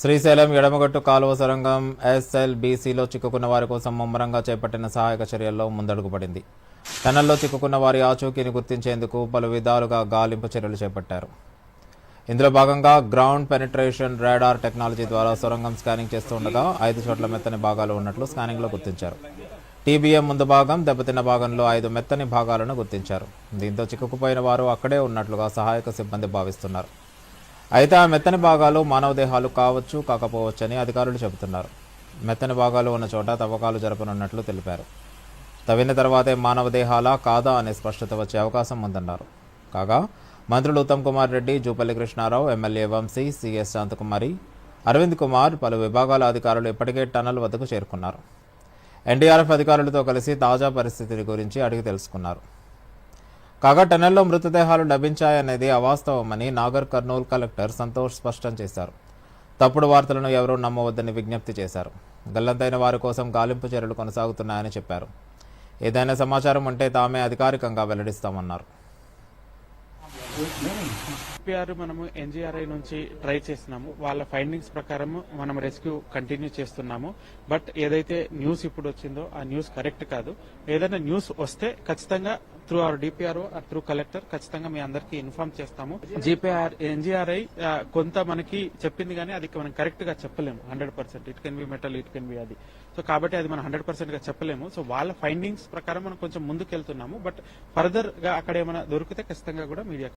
శ్రీశైలం ఎడమగట్టు కాలువ సొరంగం ఎస్ఎల్బీసీలో చిక్కుకున్న వారి కోసం ముమ్మరంగా చేపట్టిన సహాయక చర్యల్లో ముందడుగు పడింది. టనల్లో చిక్కుకున్న వారి ఆచూకీని గుర్తించేందుకు పలు విధాలుగా గాలింపు చర్యలు చేపట్టారు. ఇందులో భాగంగా గ్రౌండ్ పెనిట్రేషన్ రాడార్ టెక్నాలజీ ద్వారా సొరంగం స్కానింగ్ చేస్తుండగా ఐదు చోట్ల మెత్తని భాగాలు ఉన్నట్లు స్కానింగ్లో గుర్తించారు. టీబీఎం ముందు భాగం దెబ్బతిన్న భాగంలో ఐదు మెత్తని భాగాలను గుర్తించారు. దీంతో చిక్కుకుపోయిన వారు అక్కడే ఉన్నట్లుగా సహాయక సిబ్బంది భావిస్తున్నారు. అయితే ఆ మెత్తని భాగాలు మానవ దేహాలు కావచ్చు కాకపోవచ్చని అధికారులు చెబుతున్నారు. మెత్తని భాగాలు ఉన్న చోట తవ్వకాలు జరపనున్నట్లు తెలిపారు. తవ్విన తర్వాతే మానవ దేహాలా కాదా అనే స్పష్టత వచ్చే అవకాశం ఉందన్నారు. కాగా మంత్రులు ఉత్తమ్ కుమార్ రెడ్డి జూపల్లి కృష్ణారావు ఎమ్మెల్యే వంశీ సిఎస్ శాంతకుమారి అరవింద్ కుమార్ పలు విభాగాల అధికారులు ఇప్పటికే టనల్ వద్దకు చేరుకున్నారు. ఎన్డీఆర్ఎఫ్ అధికారులతో కలిసి తాజా పరిస్థితుల గురించి అడిగి తెలుసుకున్నారు. కాగా టన్నెల్లో మృతదేహాలు లభించాయనేది అవాస్తవమని నాగర్ కర్నూలు కలెక్టర్ సంతోష్ స్పష్టం చేశారు. తప్పుడు వార్తలను ఎవరూ నమ్మవద్దని విజ్ఞప్తి చేశారు. గల్లంతైన వారి కోసం గాలింపు చర్యలు కొనసాగుతున్నాయని చెప్పారు. ఏదైనా సమాచారం ఉంటే తామే అధికారికంగా వెల్లడిస్తామన్నారు. ఎన్పిఆర్ మనము ఎన్జీఆర్ఐ నుంచి ట్రై చేస్తున్నాము. వాళ్ళ ఫైండింగ్స్ ప్రకారం మనం రెస్క్యూ కంటిన్యూ చేస్తున్నాము. బట్ ఏదైతే న్యూస్ ఇప్పుడు వచ్చిందో ఆ న్యూస్ కరెక్ట్ కాదు. ఏదైనా న్యూస్ వస్తే ఖచ్చితంగా through R DPR through collector ఖచ్చితంగా మీ అందరికీ ఇన్ఫార్మ్ చేస్తాము. జీపీఆర్ ఎన్జీఆర్ఐ కొంత మనకి చెప్పింది కానీ అది మనం కరెక్ట్గా చెప్పలేము. Hundred percent. It can be metal it can be అది. సో కాబట్టి అది మనం హండ్రెడ్ పర్సెంట్గా చెప్పలేము. సో వాళ్ళ ఫైండింగ్స్ ప్రకారం మనం కొంచెం ముందుకు వెళ్తున్నాము బట్ ఫర్దర్గా అక్కడ ఏమైనా దొరికితే ఖచ్చితంగా కూడా మీడియా